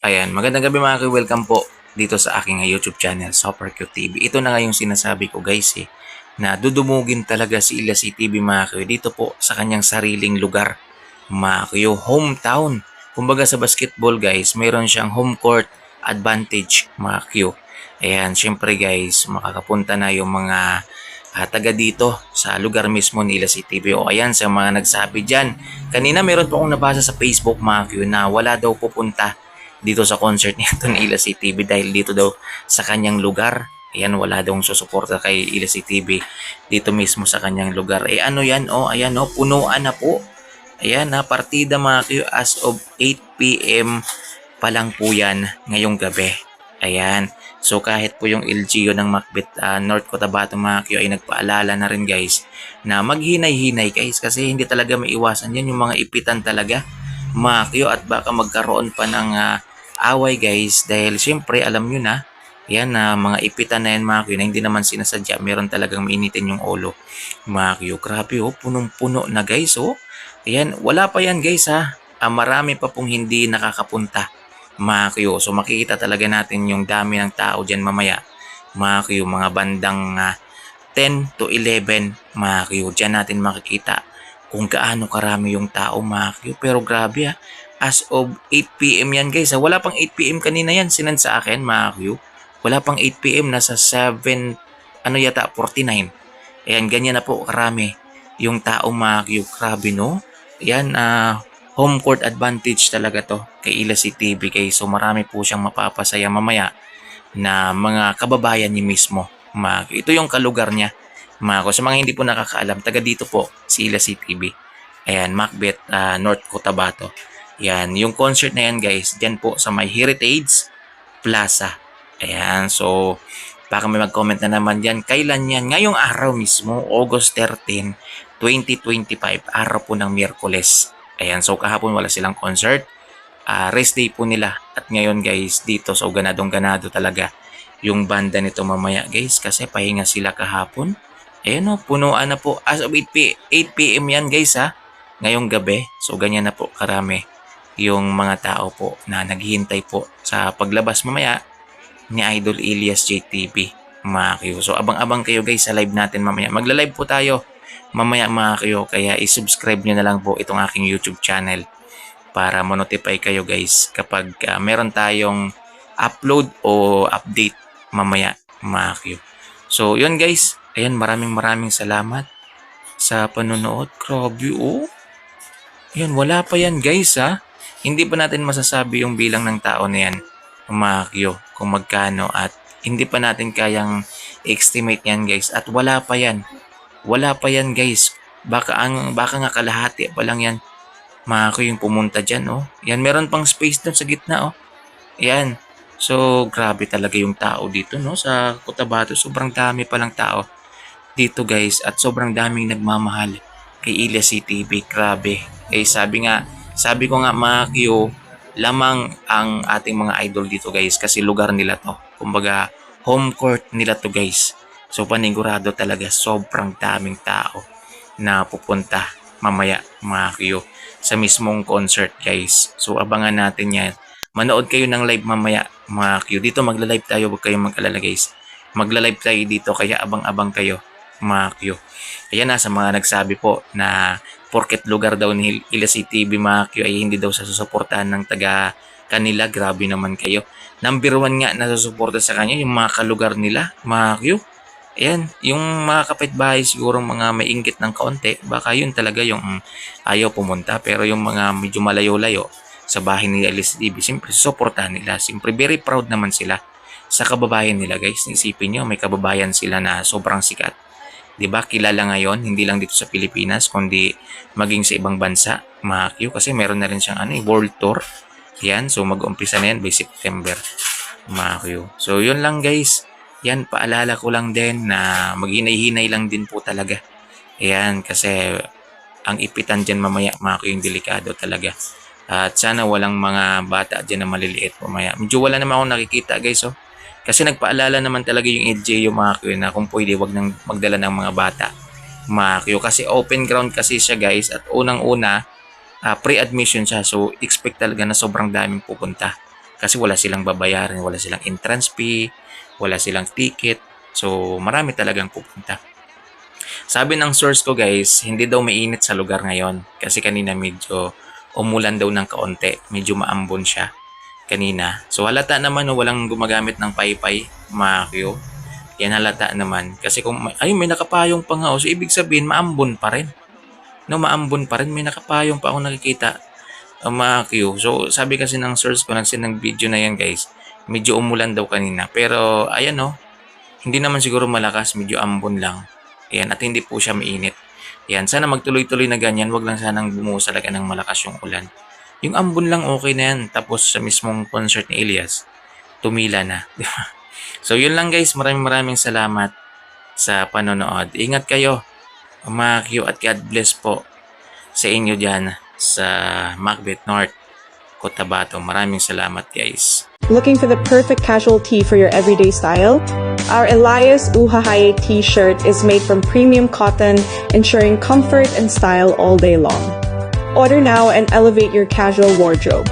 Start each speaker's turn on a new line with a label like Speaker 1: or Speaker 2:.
Speaker 1: Ayan, magandang gabi mga kayo. Welcome po dito sa aking YouTube channel, Super Cute TV. Ito na nga yung sinasabi ko guys eh, na dudumugin talaga si Ila si TV mga kayo dito po sa kanyang sariling lugar. Mga kayo, hometown. Kumbaga sa basketball guys, mayroon siyang home court advantage mga kayo. Ayan, syempre guys, makakapunta na yung mga ah, taga dito sa lugar mismo ni Ila si TV. O ayan, sa mga nagsabi dyan. Kanina meron po akong nabasa sa Facebook mga kayo na wala daw pupunta dito sa concert ni Anton Ila TV dahil dito daw sa kanyang lugar. Ayan, wala daw susuporta kay Ila TV dito mismo sa kanyang lugar. Eh ano yan? Oh, ayan oh, punuan na po. Ayan na, partida mga kayo as of 8pm pa lang po yan ngayong gabi. Ayan. So kahit po yung LGU ng Macbeth ah, North Cotabato mga kayo ay nagpaalala na rin guys na maghinay-hinay guys kasi hindi talaga maiwasan yan yung mga ipitan talaga mga kayo at baka magkaroon pa ng ah, away guys. Dahil syempre alam nyo na yan na mga ipitan na yan mga kayo na hindi naman sinasadya. Meron talagang mainitin yung ulo. Mga kayo grabe oh. Punong-puno na guys oh. Ayan wala pa yan guys ha. Ah, marami pa pong hindi nakakapunta mga kayo so makikita talaga natin yung dami ng tao dyan mamaya mga kayo mga bandang ah, 10 to 11 mga kayo dyan natin makikita kung gaano karami yung tao mga kayo pero grabe ah as of 8pm yan guys. Wala pang 8pm kanina yan. Sinan sa akin mga Q. Wala pang 8pm. Nasa 7, ano yata, 49. Ayan, ganyan na po karami yung tao mga Q. Grabe no? Ayan, ah, home court advantage talaga to kay Ila TV kay so marami po siyang mapapasaya mamaya na mga kababayan niya mismo. Mga, ito yung kalugar niya. Mga Q. Sa mga hindi po nakakaalam, taga dito po si Ila si TV. Ayan, Macbeth, ah, North Cotabato. Yan, yung concert na yan guys, dyan po sa may Heritage Plaza. Ayan, so baka may mag-comment na naman dyan. Kailan yan? Ngayong araw mismo, August 13, 2025, araw po ng Miyerkules. Ayan, so kahapon wala silang concert. Ah, rest day po nila. At ngayon guys, dito so ganadong ganado talaga yung banda nito mamaya guys kasi pahinga sila kahapon. Ayan o, punuan na po. As of 8, p- 8 p.m. yan guys ha. Ngayong gabi. So ganyan na po karami yung mga tao po na naghihintay po sa paglabas mamaya ni Idol Elias JTV mga kayo. So abang-abang kayo guys sa live natin mamaya. Magla-live po tayo mamaya mga kayo kaya i-subscribe nyo na lang po itong aking YouTube channel para ma-notify kayo guys kapag ah, meron tayong upload o update mamaya mga kayo. So yun guys, ayan maraming maraming salamat sa panonood. Grabe oh. Ayan, wala pa yan guys ha hindi pa natin masasabi yung bilang ng tao na yan, umakyo, kung magkano at hindi pa natin kayang estimate yan guys at wala pa yan. Wala pa yan guys. Baka ang baka nga kalahati pa lang yan. Makako yung pumunta diyan oh. Yan meron pang space doon sa gitna oh. Yan. So grabe talaga yung tao dito no sa Cotabato. Sobrang dami pa lang tao dito guys at sobrang daming nagmamahal kay Ilya CTV. Grabe. Eh sabi nga sabi ko nga mga Q, lamang ang ating mga idol dito guys kasi lugar nila to. Kumbaga home court nila to guys. So panigurado talaga sobrang daming tao na pupunta mamaya mga Q sa mismong concert guys. So abangan natin yan. Manood kayo ng live mamaya mga Q. Dito magla-live tayo, huwag kayong mag-alala guys. Magla-live tayo dito kaya abang-abang kayo mga Q. Ayan na sa mga nagsabi po na porket lugar daw ni TV mga Q ay hindi daw sa susuportahan ng taga kanila. Grabe naman kayo. Number one nga na susuporta sa kanya yung mga kalugar nila Q. Ayan, yung mga kapitbahay siguro mga may inggit ng kaunti, baka yun talaga yung mm, ayaw pumunta. Pero yung mga medyo malayo-layo sa bahay ni Ilasi TV, siyempre susuportahan nila. Siyempre very proud naman sila sa kababayan nila guys. Isipin nyo, may kababayan sila na sobrang sikat 'di ba? Kilala ngayon hindi lang dito sa Pilipinas kundi maging sa ibang bansa, mga kasi meron na rin siyang ano, eh, world tour. Yan, so mag-umpisa na yan by September, mga. So yun lang guys. Yan, paalala ko lang din na maghinay-hinay lang din po talaga. Ayan, kasi ang ipitan dyan mamaya, mga yung delikado talaga. At sana walang mga bata dyan na maliliit mamaya. Medyo wala naman akong nakikita guys, oh. Kasi nagpaalala naman talaga yung LGU mga Q na kung pwede wag nang magdala ng mga bata. Mga kasi open ground kasi siya guys at unang-una uh, pre-admission siya so expect talaga na sobrang daming pupunta Kasi wala silang babayaran, wala silang entrance fee, wala silang ticket. So, marami talagang pupunta. Sabi ng source ko guys, hindi daw mainit sa lugar ngayon. Kasi kanina medyo umulan daw ng kaunti. Medyo maambon siya kanina. So halata naman no, walang gumagamit ng paypay, mga Q. Yan halata naman. Kasi kung, ayun, may nakapayong pa nga. So ibig sabihin, maambon pa rin. No, maambon pa rin. May nakapayong pa ako nakikita. Ang mga. So sabi kasi ng source ko, nagsend ng video na yan guys. Medyo umulan daw kanina. Pero ayan no, hindi naman siguro malakas. Medyo ambon lang. Ayan, at hindi po siya mainit. Ayan, sana magtuloy-tuloy na ganyan. Wag lang sanang bumuhos talaga ng malakas yung ulan. Yung ambon lang okay na yan. Tapos sa mismong concert ni Elias, tumila na. So yun lang guys. Maraming maraming salamat sa panonood. Ingat kayo. Mga at God bless po sa inyo dyan sa Macbeth North, Cotabato. Maraming salamat guys.
Speaker 2: Looking for the perfect casual tee for your everyday style? Our Elias Uhahaye t-shirt is made from premium cotton, ensuring comfort and style all day long. Order now and elevate your casual wardrobe.